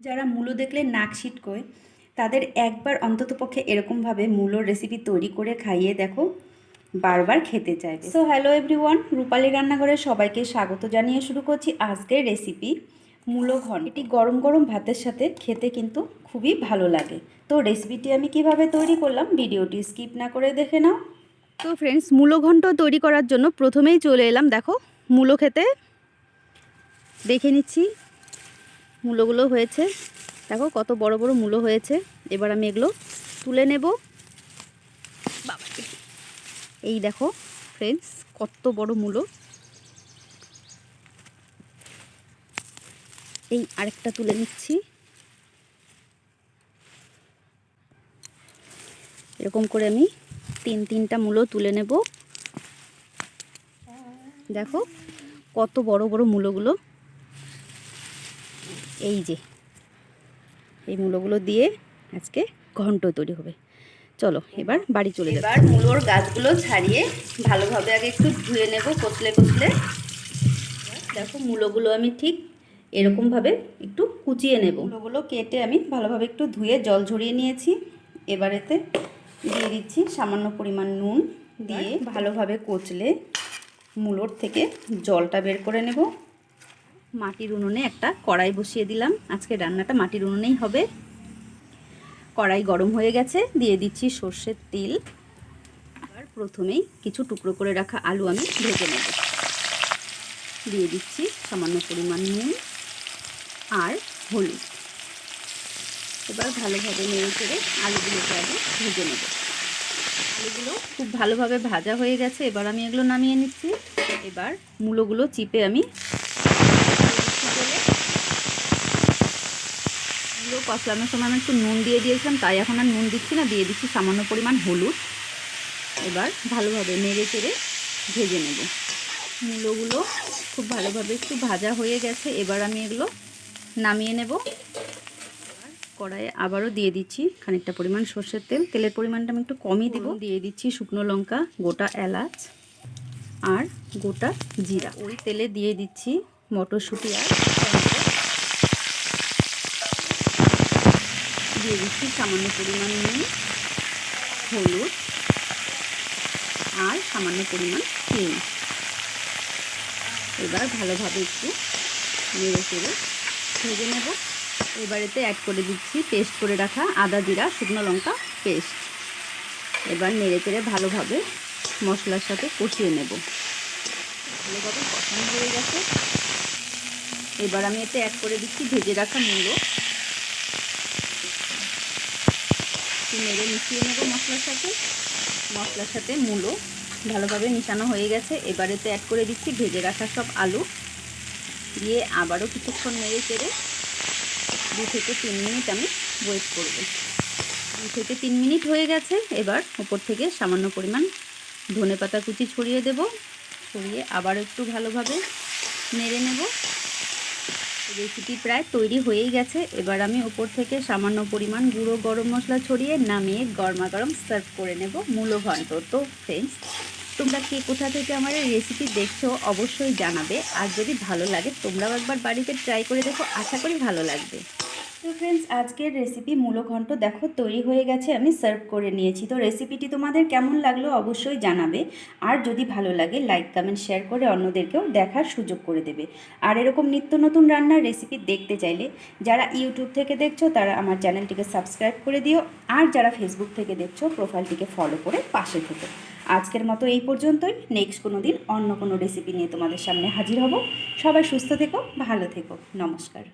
যারা মূলো দেখলে নাক ছিটকোয় তাদের একবার অন্ততপক্ষে এরকমভাবে মূলোর রেসিপি তৈরি করে খাইয়ে দেখো, বারবার খেতে চাইবে। সো হ্যালো এভরিওয়ান রূপালী রান্নাঘরে সবাইকে স্বাগত জানিয়ে শুরু করছি আজকের রেসিপি মূলো ঘন এটি গরম গরম ভাতের সাথে খেতে কিন্তু খুবই ভালো লাগে। তো রেসিপিটি আমি কীভাবে তৈরি করলাম, ভিডিওটি স্কিপ না করে দেখে নাও। তো ফ্রেন্ডস মূলো ঘন্ট তৈরি করার জন্য প্রথমেই চলে এলাম, দেখো, মূলো খেতে। দেখে নিচ্ছি। মূলোগুলো হয়েছে। দেখো কত বড় বড় মূলো হয়েছে। এবার আমি এগুলো তুলে নেব। এই দেখো ফ্রেন্ডস কত বড় মূলো। এই আরেকটা তুলে নিচ্ছি। এরকম করে আমি তিন তিনটা মূলো তুলে নেব। দেখো কত বড় বড় মূলোগুলো। এই যে এই মূলোগুলো দিয়ে আজকে ঘন্ট তৈরি হবে। চলো এবার বাড়ি চলে যাবে এবার মূলোর গাছগুলো ছাড়িয়ে ভালোভাবে আগে একটু ধুয়ে নেব কচলে কচলে। দেখো মূলোগুলো আমি ঠিক এরকমভাবে একটু কুচিয়ে নেব। মূলোগুলো কেটে আমি ভালোভাবে একটু ধুয়ে জল ঝরিয়ে নিয়েছি। এবারেতে দিয়ে দিচ্ছি সামান্য পরিমাণ নুন দিয়ে ভালোভাবে কচলে মূলোর থেকে জলটা বের করে নেব। মাটির উনুনে একটা কড়াই বসিয়ে দিলাম। আজকে রান্নাটা মাটির উনুনেই হবে। কড়াই গরম হয়ে গেছে, দিয়ে দিচ্ছি সর্ষের তেল। আর প্রথমেই কিছু টুকরো করে রাখা আলু আমি ভেজে নেব। দিয়ে দিচ্ছি সামান্য পরিমাণ নুন আর হলুদ। এবার ভালোভাবে নেড়ে চেড়ে আলুগুলোকে আগে ভেজে নেব। আলুগুলো খুব ভালোভাবে ভাজা হয়ে গেছে, এবার আমি এগুলো নামিয়ে নিচ্ছি। এবার মূলোগুলো চিপে আমি এগুলো কষলানোর সময় আমি একটু নুন দিয়ে দিয়েছিলাম তাই এখন আর নুন দিচ্ছি না দিয়ে দিচ্ছি সামান্য পরিমাণ হলুদ। এবার ভালোভাবে নেড়ে চেড়ে ভেজে নেব। মূলোগুলো খুব ভালোভাবে একটু ভাজা হয়ে গেছে এবার আমি এগুলো নামিয়ে নেব। কড়াইয়ে আবারও দিয়ে দিচ্ছি খানিকটা পরিমাণ সর্ষের তেল। তেলের পরিমাণটা আমি একটু কমই দেব। দিয়ে দিচ্ছি শুকনো লঙ্কা গোটা এলাচ আর গোটা জিরা। ওই তেলে দিয়ে দিচ্ছি মটরশুঁটি আর দিয়ে দিচ্ছি, সামান্য পরিমাণ নুন, হলুদ আর সামান্য পরিমাণ চিনি। এবার ভালোভাবে একটু নেড়ে চেড়ে ভেজে নেব। এবারেতে অ্যাড করে দিচ্ছি পেস্ট করে রাখা আদা জিরা, শুকনো লঙ্কা পেস্ট এবার নেড়ে চেড়ে ভালোভাবে মশলার সাথে কষিয়ে নেব। ভালোভাবে কষানো হয়ে গেছে। এবার আমি এতে অ্যাড করে দিচ্ছি ভেজে রাখা মূলো নেড়ে মিশিয়ে নেব মশলার সাথে। মশলার সাথে মূলো ভালোভাবে মিশানো হয়ে গেছে। এবারেতে অ্যাড করে দিচ্ছি ভেজে রাখা সব আলু। দিয়ে আবারও কিছুক্ষণ নেড়ে চেড়ে দু থেকে তিন মিনিট আমি ওয়েট করব। দু থেকে তিন মিনিট হয়ে গেছে। এবার উপর থেকে সামান্য পরিমাণ ধনে পাতা কুচি ছড়িয়ে দেব। ছড়িয়ে আবার একটু ভালোভাবে নেড়ে নেব। রেসিপি প্রায় তৈরি হয়েই গেছে। এবার আমি ওপর থেকে সামান্য পরিমাণ গুঁড়ো গরম মশলা ছড়িয়ে নামিয়ে গরমা গরম সার্ভ করে নেব মূলো ঘন্ট তো ফ্রেন্ডস তোমরা কে কোথা থেকে আমার এই রেসিপি দেখছ অবশ্যই জানাবে। আর যদি ভালো লাগে তোমরাও একবার বাড়িতে ট্রাই করে দেখো। আশা করি ভালো লাগবে। তো ফ্রেন্ডস আজকের রেসিপি মূলো ঘন্ট দেখো, তৈরি হয়ে গেছে, আমি সার্ভ করে নিয়েছি। তো রেসিপিটি তোমাদের কেমন লাগল অবশ্যই জানাবে। আর যদি ভালো লাগে লাইক কমেন্ট শেয়ার করে অন্যদেরকেও দেখার সুযোগ করে দেবে। আর এরকম নিত্য নতুন রান্নার রেসিপি দেখতে চাইলে, যারা ইউটিউব থেকে দেখছ, তারা আমার চ্যানেলটিকে সাবস্ক্রাইব করে দিও। আর যারা ফেসবুক থেকে দেখছ প্রোফাইলটিকে ফলো করে পাশে থেকো। আজকের মতো এই পর্যন্তই। নেক্সট কোনো দিন অন্য কোনো রেসিপি নিয়ে তোমাদের সামনে হাজির হব। সবাই সুস্থ থেকো, ভালো থেকো। নমস্কার।